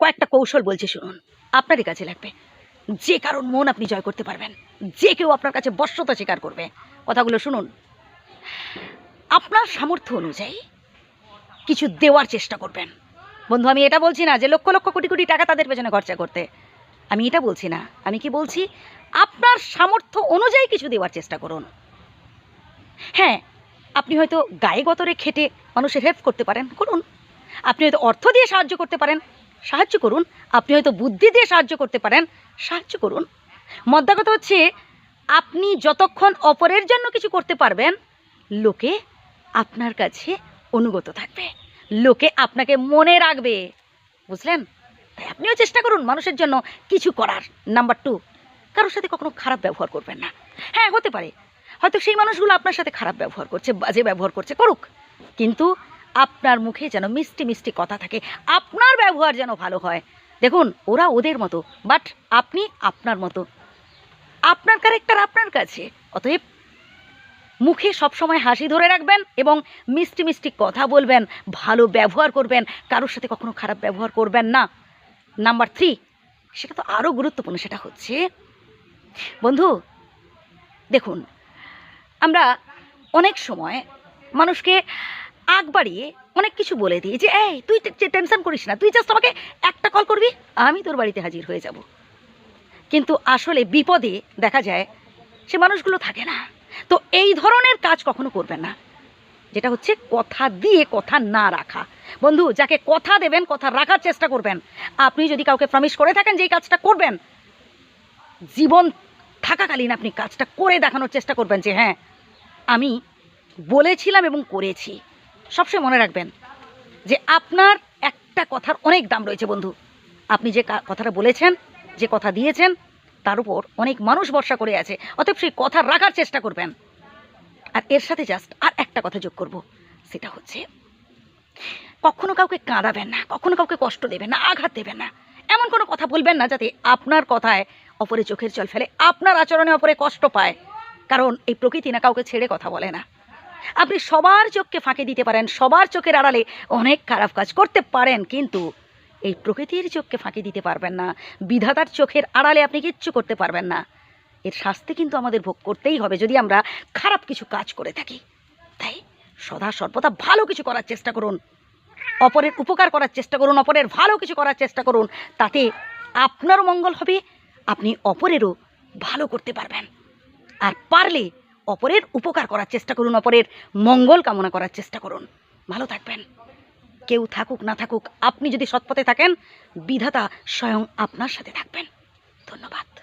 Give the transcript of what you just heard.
কয়েকটা কৌশল বলছি শুনুন। আপনারই কাছে লাগবে। যে কারণ মন আপনি জয় করতে পারবেন, যে কেউ আপনার কাছে বশ্যতা স্বীকার করবে। কথাগুলো শুনুন। আপনার সামর্থ্য অনুযায়ী কিছু দেওয়ার চেষ্টা করবেন। বন্ধু, আমি এটা বলছি না যে লক্ষ লক্ষ কোটি কোটি টাকা তাদের পেছনে খরচা করতে। আমি এটা বলছি না। আমি কি বলছি, আপনার সামর্থ্য অনুযায়ী কিছু দেওয়ার চেষ্টা করুন। হ্যাঁ আপনি হয়তো গায়ে গতরে খেটে মানুষের হেল্প করতে পারেন। করুন। আপনি হয়তো অর্থ দিয়ে সাহায্য করতে পারেন। সাহায্য করুন। আপনি হয়তো বুদ্ধি দিয়ে সাহায্য করতে পারেন। সাহায্য করুন। মদ্দা কথা হচ্ছে, আপনি যতক্ষণ অপরের জন্য কিছু করতে পারবেন, লোকে আপনার কাছে অনুগত থাকবে। লোকে আপনাকে মনে রাখবে। বুঝলেন? তাই আপনিও চেষ্টা করুন মানুষের জন্য কিছু করার। নাম্বার টু, কারোর সাথে কখনো খারাপ ব্যবহার করবেন না। হ্যাঁ হতে পারে। হয়তো সেই মানুষগুলো আপনার সাথে খারাপ ব্যবহার করছে, বাজে ব্যবহার করছে, করুক। কিন্তু আপনার মুখে যেন মিষ্টি মিষ্টি কথা থাকে, আপনার ব্যবহার যেন ভালো হয়। দেখুন, ওরা ওদের মতো বাট আপনি আপনার মতো। আপনার ক্যারেক্টার আপনার কাছে, অতএব মুখে সবসময় হাসি ধরে রাখবেন এবং মিষ্টি মিষ্টি কথা বলবেন, ভালো ব্যবহার করবেন, কারোর সাথে কখনো খারাপ ব্যবহার করবেন না। নাম্বার থ্রি সেটা তো আরও গুরুত্বপূর্ণ, সেটা হচ্ছে, বন্ধু, দেখুন, আমরা অনেক সময় মানুষকে আগ বাড়িয়ে অনেক কিছু বলে দিই যে, এই, তুই টেনশন করিস না, তুই জাস্ট আমাকে একটা কল করবি, আমি তোর বাড়িতে হাজির হয়ে যাব। কিন্তু আসলে বিপদে দেখা যায়, সে মানুষগুলো থাকে না। তো এই ধরনের কাজ কখনো করবেন না, যেটা হচ্ছে কথা দিয়ে কথা না রাখা। বন্ধু, যাকে কথা দেবেন, কথা রাখার চেষ্টা করবেন। আপনি যদি কাউকে প্রমিস করে থাকেন যে এই কাজটা করবেন, জীবন থাকাকালীন আপনি কাজটা করে দেখানোর চেষ্টা করবেন যে হ্যাঁ আমি বলেছিলাম এবং করেছি। সবসময় মনে রাখবেন যে আপনার একটা কথার অনেক দাম রয়েছে বন্ধু। আপনি যে কথাটা বলেছেন, যে কথা দিয়েছেন, তার উপর অনেক মানুষ ভরসা করে আছে। অতএব সেই কথা রাখার চেষ্টা করবেন। আর এর সাথে জাস্ট আর একটা কথা যোগ করব। সেটা হচ্ছে, কখনো কাউকে কাঁদাবেন না, কখনো কাউকে কষ্ট দেবেন না, আঘাত দেবেন না। এমন কোনো কথা বলবেন না যাতে আপনার কথায় অপরে চোখের জল ফেলে, আপনার আচরণে অপরে কষ্ট পায়। কারণ এই প্রকৃতি না কাউকে ছেড়ে কথা বলে না। আপনি সবার চোখকে ফাঁকি দিতে পারেন, সবার চোখের আড়ালে অনেক খারাপ কাজ করতে পারেন, কিন্তু এই প্রকৃতির চোখকে ফাঁকি দিতে পারবেন না, বিধাতার চোখের আড়ালে আপনি কিচ্ছু করতে পারবেন না। এর শাস্তি কিন্তু আমাদের ভোগ করতেই হবে যদি আমরা খারাপ কিছু কাজ করে থাকি। তাই সদা সর্বদা ভালো কিছু করার চেষ্টা করুন। অপরের উপকার করার চেষ্টা করুন, অপরের ভালো কিছু করার চেষ্টা করুন, তাতে আপনারও মঙ্গল হবে, আপনি অপরেরও ভালো করতে পারবেন। আর পারলে অপরের উপকার করার চেষ্টা করুন, অপরের মঙ্গল কামনা করার চেষ্টা করুন। ভালো থাকবেন। কেউ থাকুক, না থাকুক, আপনি যদি সৎপথে থাকেন, বিধাতা স্বয়ং আপনার সাথে থাকবেন। ধন্যবাদ।